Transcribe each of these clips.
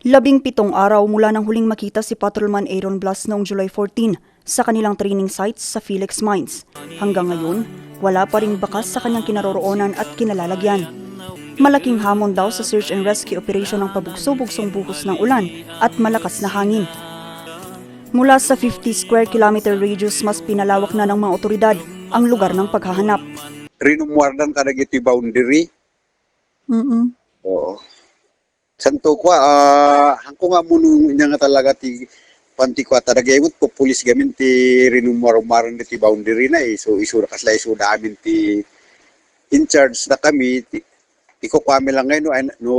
Labing pitong araw mula nang huling makita si Patrolman Aaron Blas noong July 14 sa kanilang training sites sa Felix Mines. Hanggang ngayon, wala pa ring bakas sa kanyang kinaroroonan at kinalalagyan. Malaking hamon daw sa search and rescue operation ng pabugso-bugsong buhos ng ulan at malakas na hangin. Mula sa 50 square kilometer radius, mas pinalawak na ng mga otoridad ang lugar ng paghahanap. rinumuardan ka iti boundary. Mm-mm. Oo. Santo kwa, ah, hangko nga inya nga talaga ti panti kwa talaga imot po pulis gamin ti rinumuardan ti boundary na eh. So isura kasla isura amin ti in charge na kami. Ti, iko kami lang ngayon no, no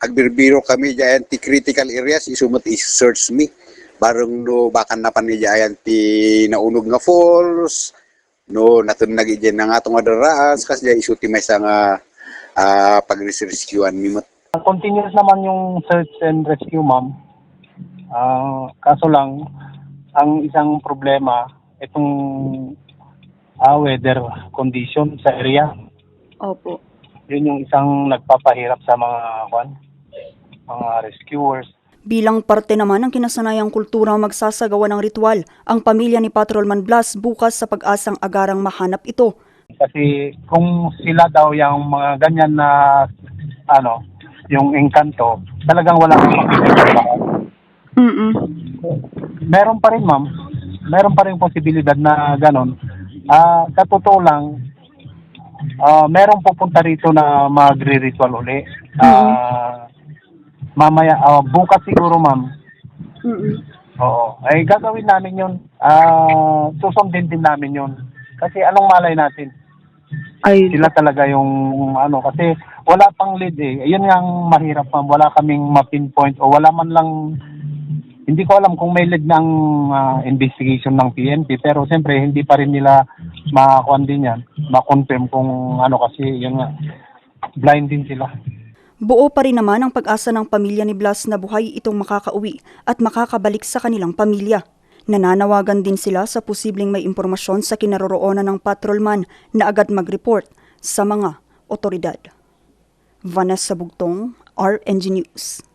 agbirbiro kami diyan ti critical areas isumot i-search me bareng no bakan na panijayan ti naunog nga falls no natun nag na nga itong adaraas kasi isu ti may sa nga ah, pag-rescuean mi mat Continuous naman yung search and rescue, ma'am. Ah, kaso lang, ang isang problema, itong ah, weather condition sa area. Opo. Yun yung isang nagpapahirap sa mga kwan, mga rescuers. Bilang parte naman ng kinasanayang kultura magsasagawa ng ritual, ang pamilya ni Patrolman Blas bukas sa pag-asang agarang mahanap ito. Kasi kung sila daw yung mga ganyan na ano, yung engkanto, talagang wala kang makikita. Mm-mm. meron pa rin ma'am, meron pa rin posibilidad na ganon. Ah, sa totoo lang, ah meron pupunta rito na magre-ritual uli. Ah, mamaya, ah, bukas siguro ma'am. Oo. Ay gagawin namin yun. Ah, susundin din namin yun. Kasi anong malay natin? Ay, Sila talaga yung ano kasi wala pang lead eh. Yun nga ang mahirap ma'am. Wala kaming ma-pinpoint o wala man lang hindi ko alam kung may lead ng ah, investigation ng PNP pero siyempre hindi pa rin nila makakuan din yan, ma-confirm kung ano kasi yun nga blind din sila. buo pa rin naman ang pag-asa ng pamilya ni Blas na buhay itong makakauwi at makakabalik sa kanilang pamilya. Nananawagan din sila sa posibleng may impormasyon sa kinaroroonan ng patrolman na agad mag-report sa mga otoridad. Vanessa Bugtong, RNG News.